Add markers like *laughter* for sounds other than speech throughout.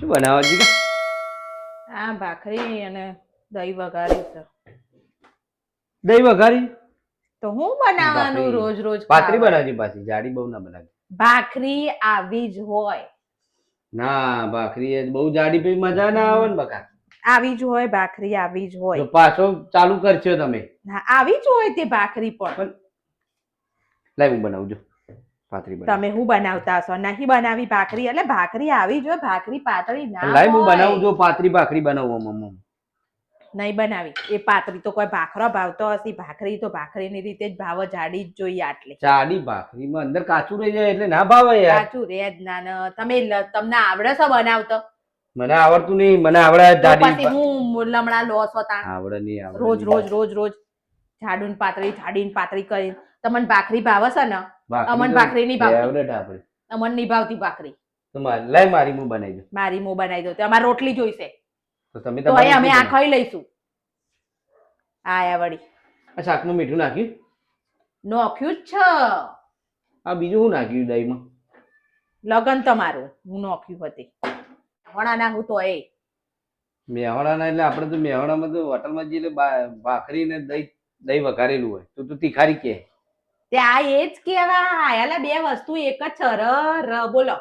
શું બનાવો જીગા આ ભાખરી અને દહીં વઘારી છે. દહીં વઘારી? તો હું બનાવવાનું રોજ રોજ પાતરી? બનાવજી પાછી જાડી બહુ ના બનાવજી. ભાખરી આવી જ હોય. ના ભાખરી એ બહુ જાડી પી મજા ના આવે ને બકા. આવી જ હોય ભાખરી આવી જ હોય. પાછો ચાલુ કરશો તમે. આવી જ હોય તે ભાખરી પણ. લાઈ હું બનાવું જો. પાતળી બનાવું તમે હું બનાવતા હશો? નહીં બનાવી ભાખરી? એટલે ભાખરી આવી જો ભાખરી પાતળી ના લાઈ હું બનાવું જો પાતળી ભાખરી બનાવું મમ્મ નહીં બનાવી. એ પાતળી તો કોઈ ભાખરો ભાવતો હશે. ભાખરી તો ભાખરીની રીતે જ ભાવ જાડી જ જોઈએ આટલી. જાડી ભાખરીમાં અંદર કાચું રહી જાય એટલે ના ભાવે યાર. સાચું રે જ ના તમે તમને આવડે છે બનાવતો? મને આવડતું નહીં. મને આવડે જાડી હું લમણા લો છો તાણ આવડે નહીં આવડે રોજ રોજ રોજ રોજ. જાડું પાતળી જાડી ને પાતળી કરી તમને ભાખરી ભાવે છે ને? અમન ભાખરી ની આપણે અમને નહીં ભાવતી ભાખરી. તો મારી લાઈ મારી હું બનાવી દઉં. મારી મો બનાવી દો તો અમારે રોટલી જોઈશે. તો તમે તો અમે આ ખાઈ લઈશું. આયા વળી. આ શાકમાં મીઠું નાખ્યું? નોખ્યું જ છે. આ બીજું હું નાખ્યું દહીંમાં? લગન તમારું. હું નોખ્યું હતી. વણાના હું તો એ. મેહોણાના એટલે આપણે તો મેહોણામાં તો હોટલમાં જઈએ ભાખરી ને દહીં દહીં વઘારેલું હોય. તો તું તીખારી કે. ત્યાં એ જ કેવાય અલા બે વસ્તુ એક જ છે. ર ર બોલો.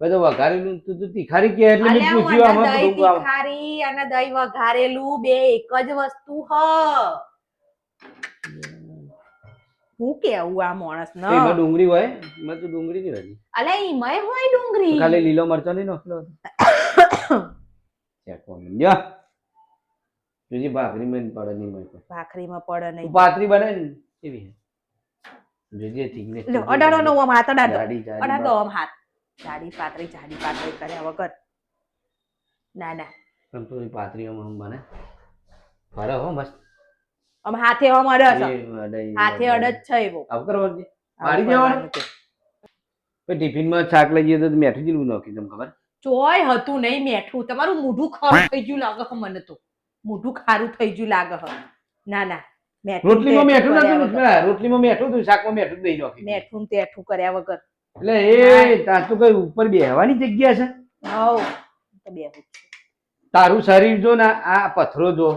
બધું વઘારેલું તું તો તીખારી કે એટલે મેં પૂછ્યું આમાં દહીં તીખારી અને દહીં વઘારેલું બે એક જ વસ્તુ હ. હું કેવું આ માણસ તો એમાં ડુંગળી હોય? મેં તો ડુંગળી નહીં હોતી અલે ઈમય હોય ડુંગળી. ખાલી લીલો મરચો નહીં નાખેલો ભાખરી મેં પડે નહીં ભાખરી માં પડે નહીં. પાતળી બને ને એવી જોજે thickness અડાડો નો આમ હાથ અડાડો. અડાડો આમ હાથ. જાડી પાતળી જાડી પાતળી કર્યા વગર. ના ના. પણ તો એ પાતળીઓમાં આમ બને. ફરે હો મસ્ત. આમ હાથે આમ અડે છે એ અડાઈ હાથે અડે જ છે એવો. આવું કરો છે મારી દેવાનું? કરવાનું છે. પછી શાક લઈ જઈએ તો મેઠું જીલું નાખી તમ ખબર? ચોય હતું નહીં મેઠું. તમારું મોઢું ખારું થઈ ગયું લાગે મને તો. મોઢું ખારું થઈ ગયું લાગે ના ના. રોટલીમાં મેઠું નતું વગર. રોટલીમાં મેઠું હતું શાકમાં મેઠું જ નાખી. મેઠું ને તેઠું કર્યા વગર. એટલે એ તાર તો કઈ ઉપર બેહવાની જગ્યા છે? હવ તો બેહું તારું શરીર જો ને આ પથરો જો.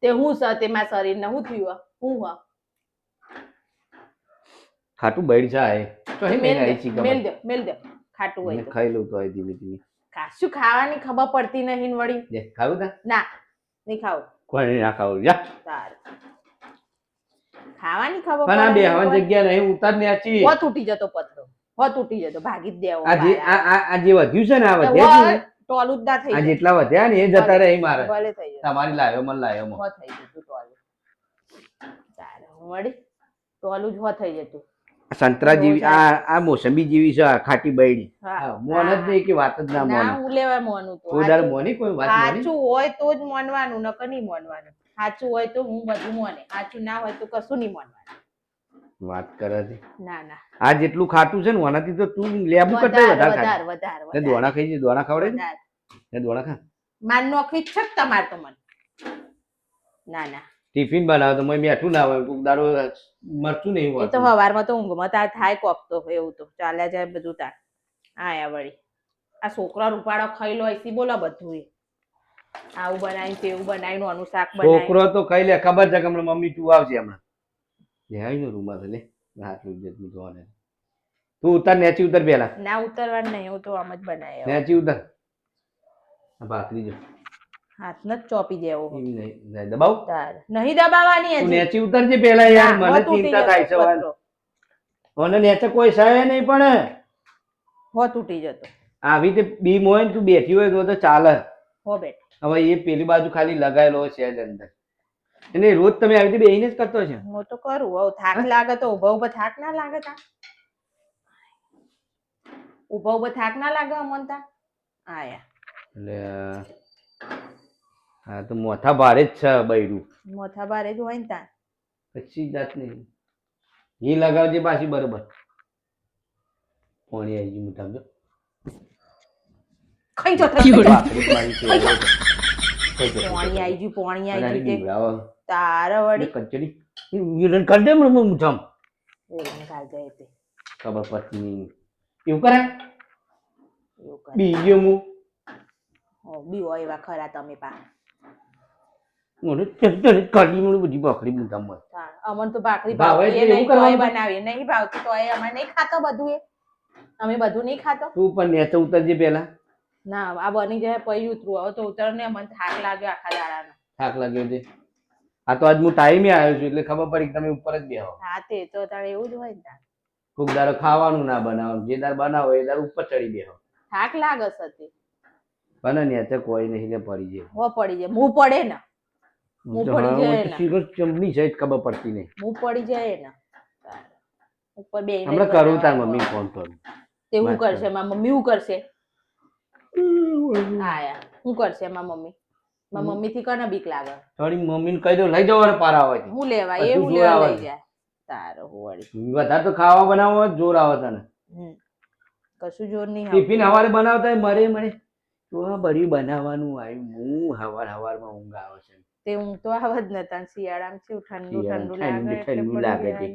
તે હું સ તેમાં શરીરને હું થયું હું હા? ખાટું બળી જાય તો હે મેલ દે મેલ દે મેલ દે. ખાટું હોય તો. ખાઈ લઉં તો હોય ધીમે ધીમે. કાશું ખાવાની ખબર પડતી નહીં વળી? ખાવું તા? ના નહીં ખાવું. કોઈ ના ખાવું. યા સારું ખાવાની ખબર પણ આ બેહવાની જગ્યા નહીં ઉતાર ને આચી હો તૂટી જતો પથરો હો તૂટી જતો ભાગી જ દેવો આ જે આ આ જે વધ્યું છે ને આ વધ્યા ટોલું જ ના થઈ આ જેટલા વધ્યા ને એ જતા રહે મારે. ભલે થઈ જાય. તમારી લાયો મન લાયો મો હો થઈ જતું ટોલું. સારું વળી ટોલું જ હો થઈ જતું. સંતરા જેવી આ આ મોસંબી જેવી છે આ ખાટી બૈડી. મોન જ નહીં કે વાત જ ના મોન. ના હું લેવા મોનું તો. કોઈ મોની કોઈ વાત સાચું હોય તો જ મોનવાનું નકર નહીં મોનવાનું. સાચું હોય તો હું બધું મોને સાચું ના હોય તો કશું નહીં મોનવાનું વાત કરે છે. ના ના. આ જેટલું ખાટું છે ને આનાથી તો તું લેબુ કરતા વધારે વધારે વધારે ને દોણા ખાઈ છે દોણા ખવડે. ને દોણા ખા. માન નોખવી જ છે તમાર તો મને. ના ના. ટિફિન બનાવો તો મેં બેઠું ના હોય કોક દાડો મરચું નહીં હોય તો હવારમાં તો ઊંઘમાં તાર થાય કોક તો એવું તો. ચાલ્યા જાય બધું તાર આયા વળી. આ છોકરા રૂપાળો ખાઈ લો એસી બોલો બધું એ આવું બનાવીને તેવું બનાવીને આનું શાક બનાવીને. છોકરો તો કઈ લે ખબર છે કે હમણાં મમ્મી તું આવશે હમણાં. લે આવી નો રૂમમાં લે. આટલું જેટલું જોવાને તું ઉતાર નેચી ઉતર પેલા ના ઉતરવાનું નહીં હું તો આમ જ બનાવે નેચી ઉતર. આ ભાખરી જો. હાથ ન ચોપી દેવો. નહીં દબાવ? તાર. નહીં દબાવવાની તું હજી. નેચી ઉતરજે પેલા યાર મને ચિંતા થાય છે. મને નેચે કોઈ સહે નહીં પણ. હો તૂટી જતો. આવી રીતે બીમ હોય ને તું બેઠી હોય તો તો ચાલે. હો બેટ હવે એ પેલી બાજુ ખાલી લગાયેલો છે જ અંદર. એને રોજ તમે આવી રીતે બેહીને જ કરતો છે? હું તો કરું. હવે થાક લાગે તો ઊભા ઊભા થાક ના લાગે તા. ઊભા ઊભા થાક ના લાગે અમન તા. આયા. એટલે હા તો મોથા ભારે જ છે બૈરું. મોથા ભારે જ હોય ને તા. પછી જાત નહીં ઘી લગાવજે પાછી બરોબર. પાણી આવી ગયું મોટા જો ખાઈ જો પોણી આઈ ગયું પોણી ગયું. તારે વળી કચડી. વિલન કરી દે મને મુઠામ વેલણ ખાઈ જાય તે. ખબર પડતી એવું કરાય એવું કરે. બીજો હું. ઓ બીવો એવા ખરા તમે પા મને ચડચડ કાઢી મને બધી ભાખરી મુદ્દામ મળે. અમન તો ભાખરી ભાવે એવું નહીં બનાવીએ. નહીં ભાવતી અમે નહીં ખાતો બધું એ અમે બધું નહીં ખાતો. તું પણ નેચે ઉતરજે પેલા ના આ બની જાય પછી ઉતરું. હવે તો ઉતરને મને થાક લાગ્યો આખા દાડાનો. થાક લાગ્યો છે. આ તો આજ હું ટાઈમે આવ્યો છું એટલે ખબર પડી કે તમે ઉપર જ બેહો. હા તે તો તારે એવું જ હોય ને. કોક દાડો ખાવાનું ના બનાવવાનું જે દાર બનાવો એ દાર ઉપર ચડી બેહો. થાક લાગે સતી બને અત્યારે કોઈ નહીં ને પડી જાય. હો પડી જાય. મું પડે ને. હું પડી જાય ને. શીરો ચમની જાય ખબર પડતી નહીં. મું પડી જાય ને. ઉપર બે હમણાં કરું તાર મમ્મી ફોન કરું. તે હું કરશે? મારી મમ્મી હું કરશે? આયા હું કરશે મારી મમ્મી? મારી મમ્મી થી કોને બીક લાગે? થોડી મમ્મી ને કહી દો લઈ જવાનો પારા હોય હું લેવા એ હું લેવા લઈ જાય. તારો વળી વધારે તો ખાવા બનાવવા જોર આવે તને. કશું જોર નહીં. ટિફિન હવારે બનાવતા મરે મરે તો આ બરી બનાવવાનું આવ્યું હું હવાર હવારમાં ઊંઘ આવે છે. તે ઊંઘ તો આવે જ નતા શિયાળામાં શું ઠંડુ ઠંડુ લાગે ઠંડુ લાગે છે.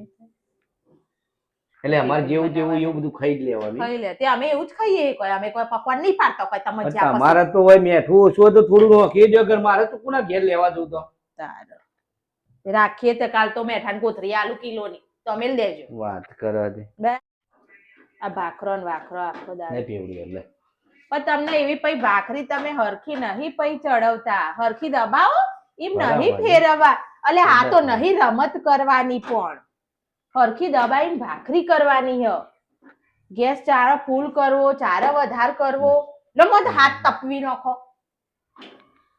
એટલે અમારે જેવું જેવું એવું બધું ખાઈ જ લેવાનું. ખાઈ લે. તે અમે એવું જ ખાઈએ. કોઈ અમે કોઈ પકવાન નહીં પાડતા. કોઈ તમે જ્યાં તમારે તો હોય મેઠું ઓછું તો થોડું રોકી દો ઘર મારે તો કોના ઘેર લેવા જવું તો. રાખીએ તો કાલ તો મેઠાન કોથરી આલુ કિલોની. તો અમે લેજો. વાત કરો દે. આ ભાખરો ને વાખરો આખો દાડો. પેવડી એટલે પણ તમને એવી પઈ ભાખરી તમે હરખી નહીં પઈ ચડવતા. હરખી દબાવો. એમ નહીં ફેરવા એટલે આ તો. નહીં રમત કરવાની પણ. હરખી દબાઈને ભાખરી કરવાની હ. ગેસ ચારો ફૂલ કરવો ચારો વધાર કરવો. લો મત હાથ તપવી નાખો.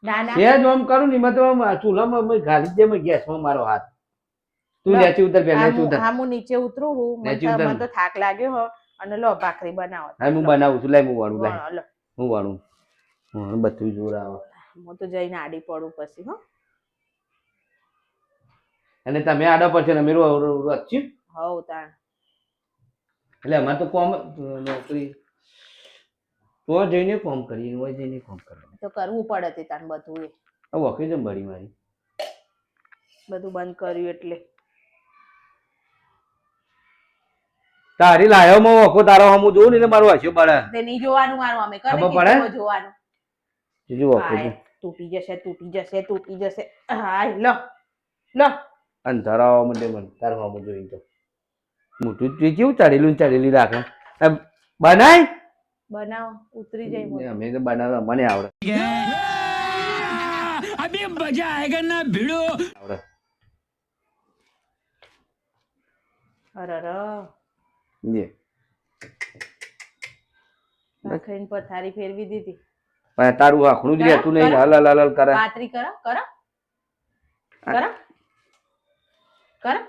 ના ના સેજ આમ કરું ની મત ચૂલામાં મેં જ દે મેં ગેસમાં મારો હાથ. તું. નેચી ઉતર હા નેચી ઉતર. હા હું નીચે ઉતરું હું મને તો- થાક લાગ્યો હો. અને લો ભાખરી બનાવો. હા હું બનાવું છું. લાય હું વાળું લાય હું વાળું હું બધું જોર આવે હું તો જઈને આડી પડું પછી હો. અને તમે આડા પર છે ને અમે રો- રો- રો- હવ તાણ. એટલે અમાર તો કોમ નોકરી. તો જઈને કોમ કરીએ હોય જઈને કોમ કરીએ તો કરવું પડે તે તાન બધું એ. વખી જમ બળી મારી. બધું બંધ કર્યું એટલે. તારી લાયો મો વખો તારો હમું જોઉં ને મારું હસ્યું બળે તે નહીં જોવાનું મારું અમે કરે કે જોવાનું. બીજું વખો તૂટી જશે તૂટી જશે તૂટી જશે. હાય લો લો. અંધારાવા માંડે મને તાર મામું જોઈને તો. મોટું તે કેવું ચડેલું રાખે? બનાય? બનાવ ઉતરી જાય અમે તો બનાવ મને આવડે. અભી મજા આયેગા ના ભીડો. આવડે. અરર જે. નખાઈને પથારી ફેરવી દીધી. પણ તારું આખણું જ રહેતું નહીં હલ હલ હલ કરે. પાતરી કરા કરા. કરા. કરો.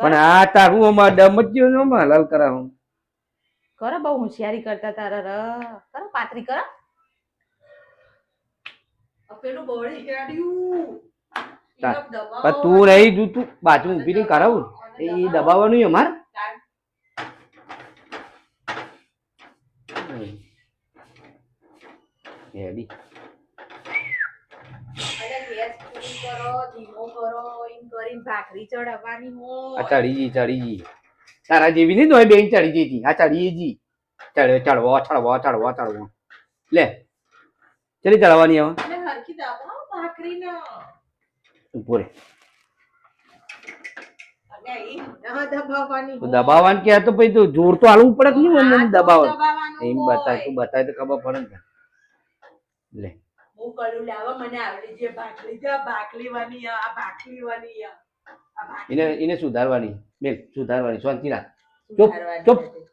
પણ આ તારું અમાર ડમજ્યો નો માં લાલ કરે હું. કર બહુ હોશિયારી કરતા તારા ર. કર પાતરી કર. પેલું બળી ગાડ્યું તા- પણ તું રહી જુ તું બાજુ ઊભી રહી કરાવું એ દબાવવાનું અમાર. અરે ગેસ પૂરી કરો ધીમો કરો એમ કરીને ભાખરી ચડાવવાની આ ચડી ચડી તારા જેવી નહીં તો બેન ચડી જતી આ ચડી જી ચડે ચડવો ચડવો ચડવો ચડવો લે ચડી ચડવાની હવે. હરખી ઈ ના હોય. દબાવવાનું કે તો પછી જોર તો હાલવું પડે કે નહીં દબાવવાનું? એમ હોય. બતાય તું બતાય તો ખબર પડે ને. લે. હું કરું? લાવો મને આવડી જે ભાખરી છે આ ભાખરીવાની આ આ આ એને એને સુધારવાની. બેન સુધારવાની. શાંતિ રાખ. ચૂપ, ચૂપ. હતી.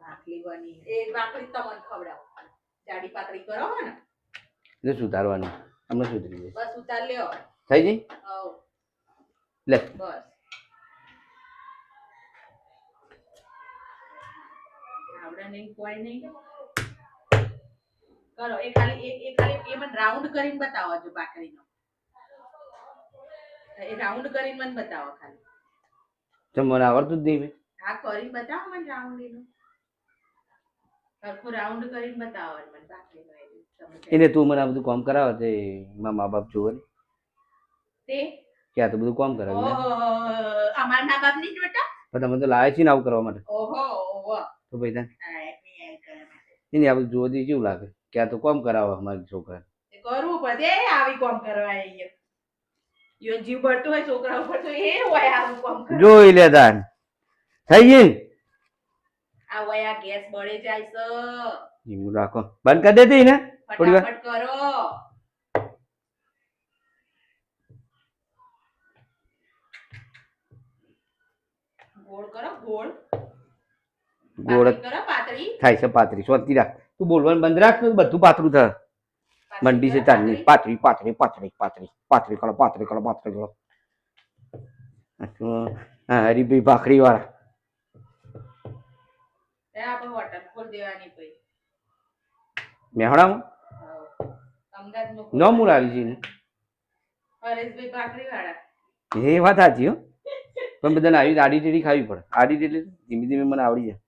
ભાખરીવાની એ ભાખરી તમને ખવડાવો. જાડી પાતળી કરો ને. એને સુધારવાની. અમને સુધરી જાય. બસ ઉતાર લ્યો. થઈ જઈ હો લે. બસ. આવડે નહીં કોઈ નહીં. કરો. એ ખાલી એ ખાલી એ મને રાઉન્ડ કરીને બતાવો જો બાકરીનો એ રાઉન્ડ કરીને મને બતાવો ખાલી. તો મને આવડતું જ નહીં હા કરીને બતાવો મને રાઉન્ડ એનું. સરખું રાઉન્ડ કરીને બતાવો મને કહો. એને તું મને આ બધું કામ કરાવે તે મારા મા બાપ જોવે ને? તે? કે આ તો બધું કામ કરાવે અમારા મા બાપ નહીં જોતા પણ તમે તો લાવે છે ને આવું કરવા માટે? ઓહો ઓહો. તો ભાઈ તાન. આ બધું. એની આપણે જોવા દઈએ કેવું લાગે? કે આ તો કોમ કરાવો અમારી છોકરા. કરવું પડે. આવી કોમ કરવા યો જીવ બળતો હોય છોકરા ઉપર તો એ હોય આવું કોમ કરવા. જોઈ લે થઈ ગઈ આ વયા ગેસ બળે જાય છે. રાખો. બંધ કરી દેતી ને? થોડી વાર. કરો. ગોળ કરો ગોળ. ગોળ કરો પાતળી. થાય છે પાતળી. સોતી રાખ. તું બોલવાનું બંધ રાખ બધું પાતળું થાય. મંડી છે ચાલની પાતળી પાતળી પાતળી પાતળી પાતળી કરો પાતળી કરો પાતળી કરો. હરીભાઈ ભાખરી વાળા મેહણામાં? ન મુરારી છે ને પરેશભાઈ ભાખરી વાળા એ વાત સાચી હો. પણ બધાને આવી આડી ટેડી ખાવી પડે. આડી ટેડી ધીમે ધીમે મને આવડી જાય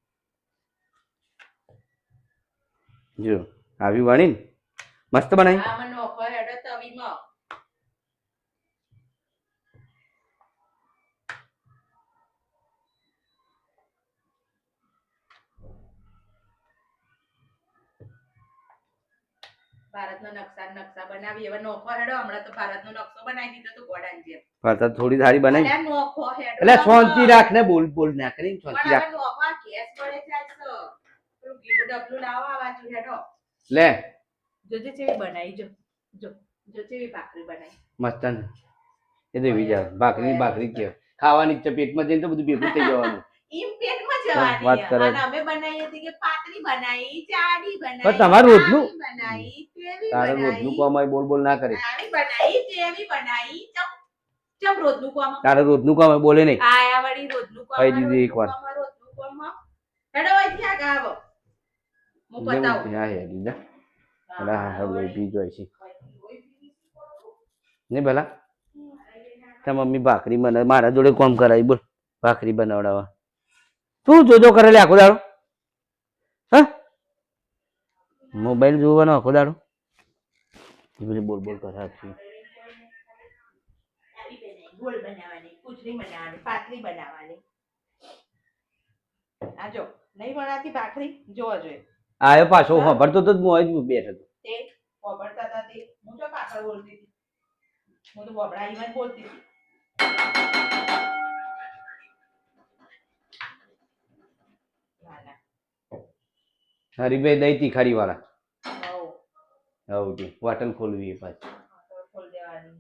જો આવી વાણી ને મસ્ત બનાવી આ મને ઓફર હેડો તવીમાં ભારતનો નકશા નકશા બનાવી હવે નોખો હેડો હમણાં તો ભારતનો નકશો બનાવી. દીધો તો ગોડાની જેમ. ફરતા થોડી સારી બનાવી. અલ્યા નોખો હેડો. એટલે શાંતિ રાખ ને બોલ બોલ ના કરી શાંતિ રાખ હવે નોખો આ ગેસ પડે જાય છે પેલું ડબલું લાવો આ બાજુ હેડો. લે. જોજે ચેવી બનાવી જો જો જો ચેવી ભાખરી બનાવી. મસ્ત ને એ તો એવી ભાખરી ભાખરી કે ખાવાની ઈચ્છા પેટમાં જઈને તો બધું ભેગું થઈ જવાનું. ઈમ પેટમાં જવાની વાત કરે અને અમે બનાવી હતી કે પાતળી બનાવી જાડી બનાવી પણ તમારું રોજનું- બનાવી તેવી તારે રોજનું કામ બોલ બોલ ના કરે. આવી બનાવી તેવી બનાવી. ચમ ચમ રોજનું કામ? તારે રોજનું કામ બોલે નહીં. આયા વળી રોજનું કામ દીધું એકવાર. રોજનું કામ હેડો અહીંથી આગળ આવો. હું બતાવું હા હે દીધા પેલા હા હા પી જોઈ છે ને પેલા તાર મમ્મી ભાખરી બનાવે મારા જોડે કોમ કરાવી બોલ ભાખરી બનાવડાવવા તું જોજો કરે લે આખો દાડો હા મોબાઈલ જોવાનો આખો દાડો બધી બોલ બોલ કરે આખી. ગોળ બનાવવાની કૂચરી બનાવવાની પાતળી બનાવવાની આ જો નહીં બનાવતી ભાખરી જોવા જોઈએ આયો પાછો ખબરતો તો હું અહીં બેઠો હતો. તે બોબડતા હતા તે. હું તો પાછળ બોલતી હતી. હું તો બોબડાઈમાં બોલતી હતી. હરીભાઈ દઈ તીખારી વાળા હઉ, હવ જી હોટલ ખોલવી એ પાછી. ખોલ દેવાની.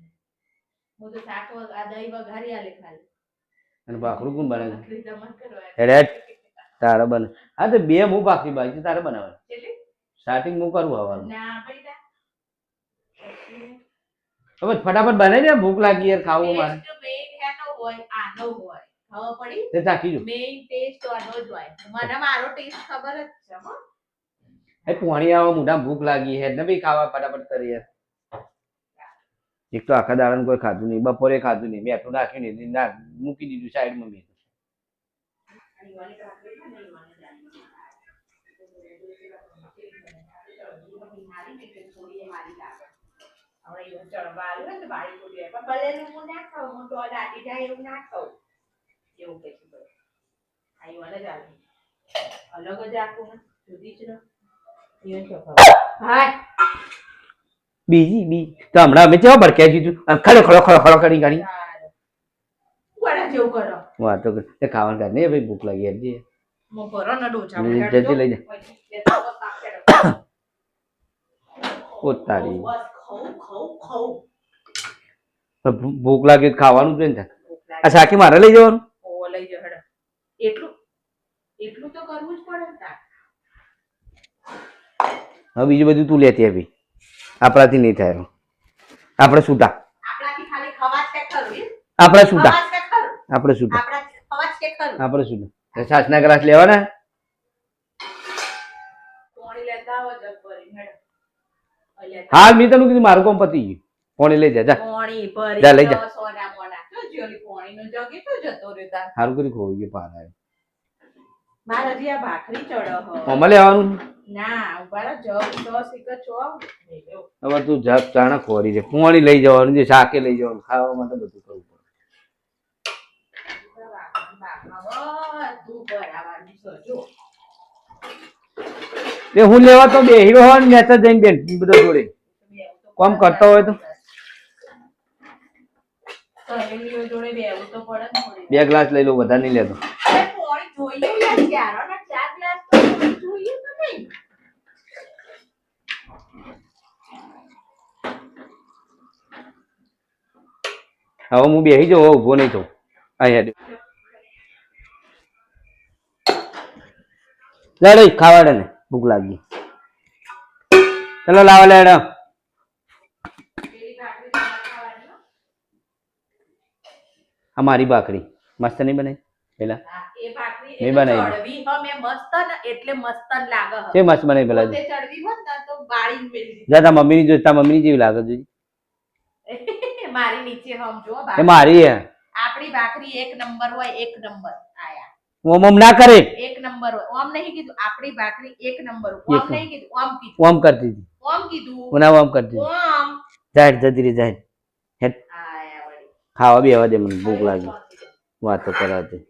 હું તો શાક આ દહીં વઘારી આલે ખાલી. અને ભાખરું કોણ બનાવે ભાખરી તારે બને. હા તો બે હું બાકી બાકી તારે બનાવવાની. સ્ટાર્ટિંગ હું કરું આવવાનું ના બેટા. પછી હવે ફટાફટ બનાવી દે ભૂખ લાગી યાર ખાવું મારે. તે ચાખી જો મેઇન ટેસ્ટ આનો જ હોય. મને મારો ટેસ્ટ ખબર જ છે હો. એ પોણી આવા મોઢા ભૂખ લાગી હે ને ભાઈ ખાવા ફટાફટ કરી યાર એક તો આખા દાડાનું કોઈ ખાધું નહીં બપોરે ખાધું નહીં મેઠું નાખ્યું નહીં ના મૂકી દીધું સાઈડમાં મેં. અલગ જ આખું ને જુદી જ ને. તો. હાય. બીજી બી. તો હમણાં અમે કેવા ભડક્યા કીધું આમ ખડો ખડો ખડો ખડો કરી. વડા જેવું કરો. વાતો કરે. તે ખાવાનું કાઢ નહીં ભાઈ ભૂખ લાગી હતી. હું ને ડોચા લઈ જા, જલ્દી લઈ જા. ઓ તારી બસ ખાઉં ખાઉં ખાઉં. ભૂ- ભૂખ લાગે ખાવાનું જ ને આ સાખી સાકી મારે લઈ જવાનું? લઈ જાઓ એટલું એટલું તો કરવું જ પડે હવે બીજું બધું તું લેતી આવી. આપણાથી નહીં થાય. આપણે છૂટા એમ? આપણે છૂટા ખરું? આપણે છૂટા ખરું? આપણે છૂટા સાસના ગ્લાસ લેવાના? હાલ મેં તને કીધું મારું કોમ પતી ગયું. પોણી લઈ જા જા. જા, લઈ જા. સારું કરી ખોઈ ગયું પાના મારા હજી આ ભાખરી ચડો ના તો શીખર છો. હવે તું જગ ચાણા ખોરી છે પોણી લઈ જવાનું છે શાકે લઈ જવાનું. ખાવા માટે બધું કરવું પડે. જો. તે હું લેવા તો બેહીરો હોય ને નેતા જઈને બેન બધા જોડે કોમ કરતો હોય તો. બે ગ્લાસ લઈ લો, વધારે નહીં લેતો. હવે હું બેસી જાઉં ઊભો નહીં થઉં અહીંયા લડાઈ ખાવાડે ખાવા ને ભૂખ લાગી. ચલો લાવા લેડો. અમારી ભાખરી. મસ્ત નહીં બને પેલા? હા, એ ભાખરી મેં બનાવી. ચડવી. હ, મેં મસ્ત ને એટલે મસ્ત લાગે છે મસ્ત બને પેલા ચડવી હોત ને તો બાળી મેલી જા મમ્મીની જેવી લાગે *laughs* મારી નીચે મારી હે. આપણી ભાખરી એક નંબર હોય એક નંબર. આયા. ઓમ ઓમ ના કરે. એક નંબર ઓમ નહીં કીધું. આપણી ભાખરી એક નંબર ઓમ નહીં કીધું. ઓમ કીધું. ઓમ કરતી હતી ઓમ કીધું. ઓના ઓમ કરતી ઓમ. જાહેર જતી રહી જાહેર. વળી. ખાવા બેવા દે મને ભૂખ લાગી. વાતો કરાતી